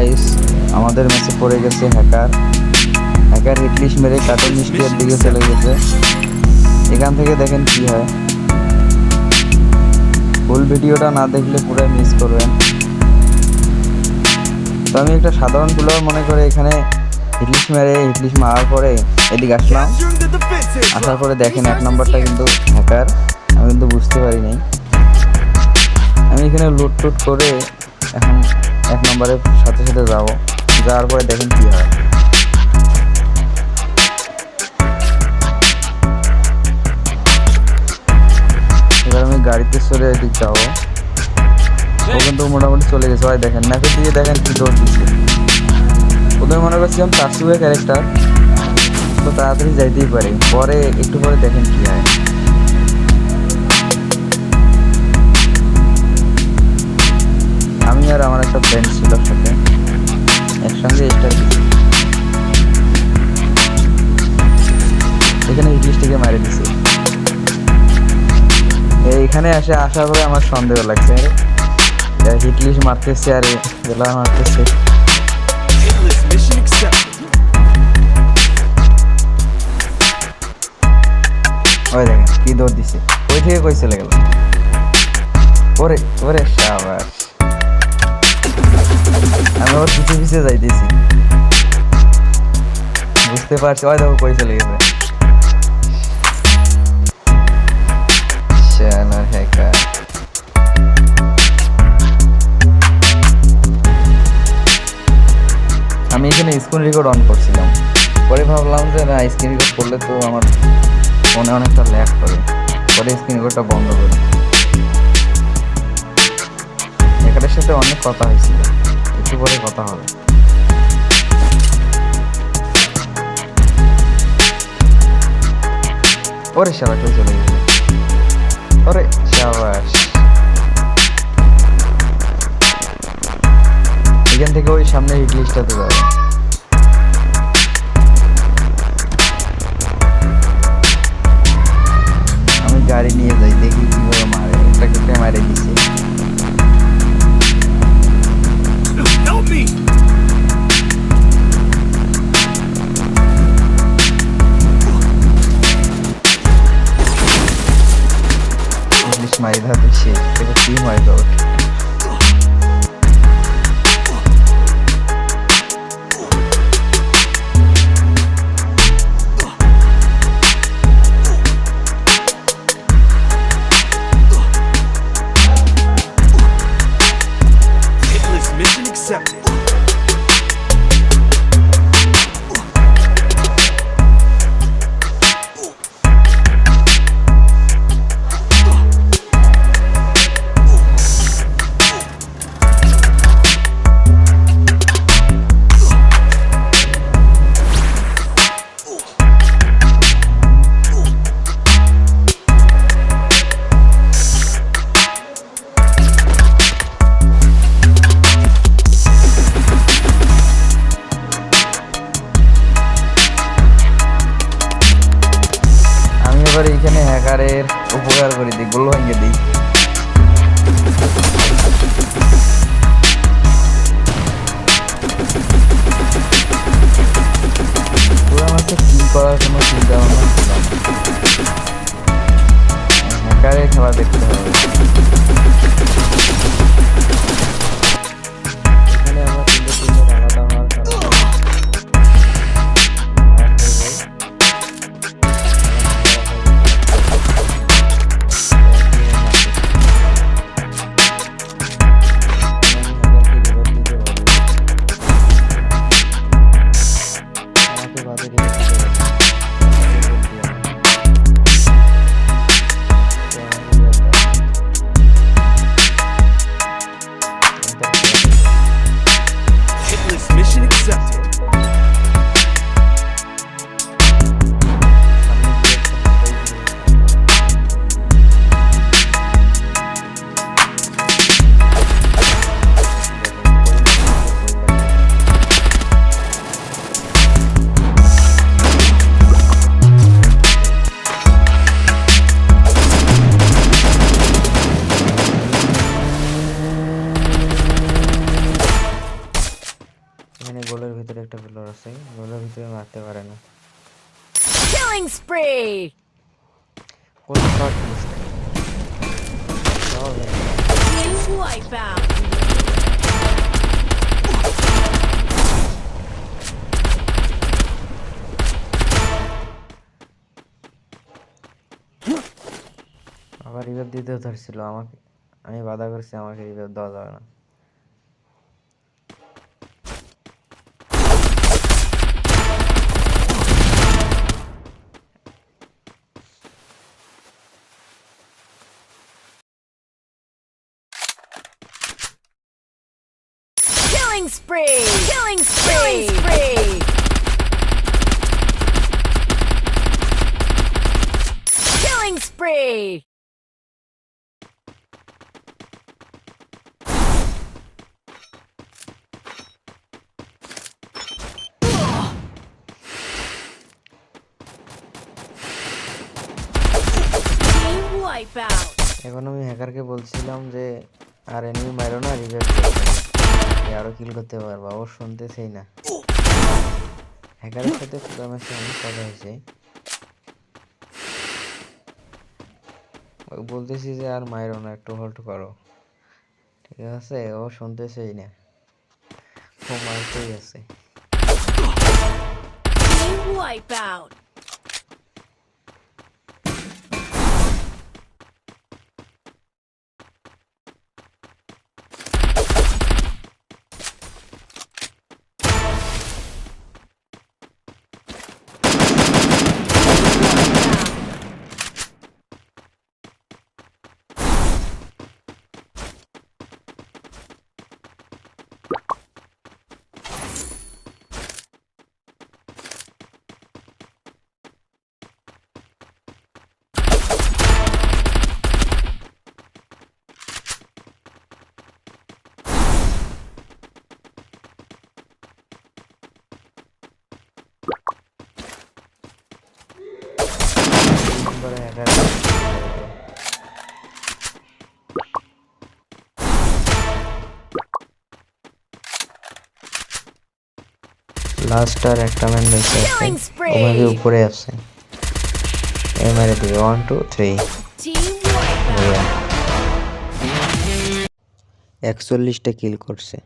Guys আমাদের ম্যাচে পড়ে গেছে হ্যাকার হ্যাকার হিটলিশ মেরে কার্টুন মিস্টিয়ার দিকে চলে গেছে। এখান থেকে দেখেন কি হয়। ফুল ভিডিওটা না দেখলে পুরো মিস করবেন। তো আমি একটা সাধারণ প্লেয়ার মনে করে এখানে হিটলিশ মেরে হিটলিশ মারার পরে এদিকে আসলাম। আসার পরে দেখেন এক নম্বরটা কিন্তু হ্যাকার আমি কিন্তু বুঝতে পারি নাই আমি এখানে লুট টুট করে এখন এক নম্বরের সাথে সাথে যাব। যাওয়ার পরে দেখেন কি হয়। এবার আমি গাড়িতে চলে এদিক যাব। ও কিন্তু মোটামুটি চলে গেছে। ভাই দেখেন ম্যাপের দিকে দেখেন কি দৌড় দিচ্ছে। প্রথমে মনে করছিলাম তারসুবের ক্যারেক্টার তো তাড়াতাড়ি যাইতেই পারে। পরে একটু পরে দেখেন কি হয়। আর আমার একটা ফ্রেন্ড ছিল সাথে। একসঙ্গে স্টার এখানে ইংলিশটিকে মারে দিছে। এইখানে এসে আসার পরে আমার সন্দেহ লাগছে হিটলিশ মারতেছে, আর গেলা মারতেছে. ওই দেখেন, কি দৌড় দিছে। ওই থেকে কই চলে গেল? ওরে ওরে সাবাস। আমি ওর পিছে পিছে যাইতেছি। বুঝতে পারছি, ওই দেখো কই চলে গেছে। আমি এখানে স্ক্রিন রেকর্ড অন করছিলাম। পরে ভাবলাম যে, না স্ক্রিন রেকর্ড করলে তো আমার ফোনে অনেকটা ল্যাক করে। পরে স্ক্রিন রেকর্ডটা বন্ধ করি। এখানের সাথে অনেক কথা হয়েছিল। একটু পরে কথা হবে। ওরে সারা কেউ চলে গেছে ওরে সাবাস। এখান থেকে ওই সামনে ইংলিশটাতে যাবে। আমি গাড়ি নিয়ে ধর দিচ্ছে এবার কি মারি ধর এইখানে হ্যাকারের উপকার করে দিই গোল ভেঙে দিই পুরো মাসে কি করার কোনো চিন্তা ভাবনা ছিল না Killing spree! কোন শট মিস সব Team wipeout! আবার রিভাইভ দিতেও ধরছিল আমাকে আমি বাধা করছি আমাকে রিভাইভ দেওয়া যাবে না spree! Killing spree! Killing spree! Killing spree! Team wipeout! এখন আমি হ্যাকারকে বলছিলাম যে আর এনিমি মারো না রিভাইভ আরও কিল করতে পারবা ও শুনতেছেই না। হ্যাকারের সাথে অনেক কথা হয়েছে। বলতেছি যে আর মাইরো না, একটু হোল্ড করো। ঠিক আছে? ও শুনতেছেই না। ও মারতেই আছে। Team wipeout! নম্বরে হ্যাকার লাস্ট আর একটা ম্যান বেঁচে আছে Killing spree! ও মেবি উপরে আছে এ মেরে দিবে one two three Team wipeout! একচল্লিশটা কিল করছে